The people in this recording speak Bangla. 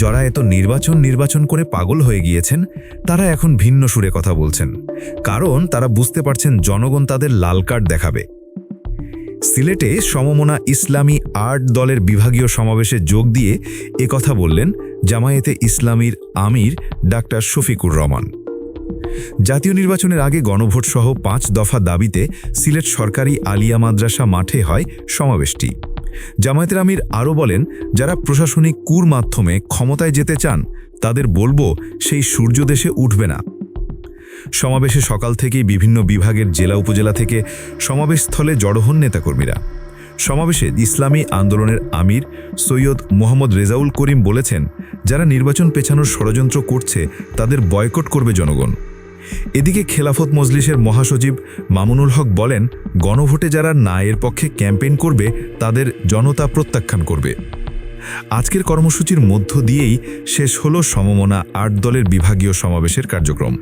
যারা এত নির্বাচন নির্বাচন করে পাগল হয়ে গিয়েছেন, তারা এখন ভিন্ন সুরে কথা বলছেন, কারণ তারা বুঝতে পারছেন জনগণ তাদের লাল কার্ড দেখাবে। সিলেটে সমমনা ইসলামী আর্ট দলের বিভাগীয় সমাবেশে যোগ দিয়ে কথা বললেন জামায়াতে ইসলামীর আমির ডাক্তার শফিকুর রহমান। জাতীয় নির্বাচনের আগে গণভোট সহ পাঁচ দফা দাবিতে সিলেট সরকারি আলিয়া মাদ্রাসা মাঠে হয় সমাবেশটি। জামায়াতের আমির আরও বলেন, যারা প্রশাসনিক কুর মাধ্যমে ক্ষমতায় যেতে চান, তাদের বলব সেই সূর্যদেশে উঠবে না। সমাবেশে সকাল থেকেই বিভিন্ন বিভাগের জেলা উপজেলা থেকে সমাবেশস্থলে জড়ো হন নেতাকর্মীরা। সমাবেশে ইসলামী আন্দোলনের আমির সৈয়দ মোহাম্মদ রেজাউল করিম বলেছেন, যারা নির্বাচন পেছানোর ষড়যন্ত্র করছে, তাদের বয়কট করবে জনগণ। এদিকে খেলাফত মজলিসের মহাসচিব মামুনুল হক বলেন, গণভোটে যারা না এর পক্ষে ক্যাম্পেইন করবে, তাদের জনতা প্রত্যাখ্যান করবে। আজকের কর্মসূচির মধ্য দিয়েই শেষ হল সমমনা আট দলের বিভাগীয় সমাবেশের কার্যক্রম।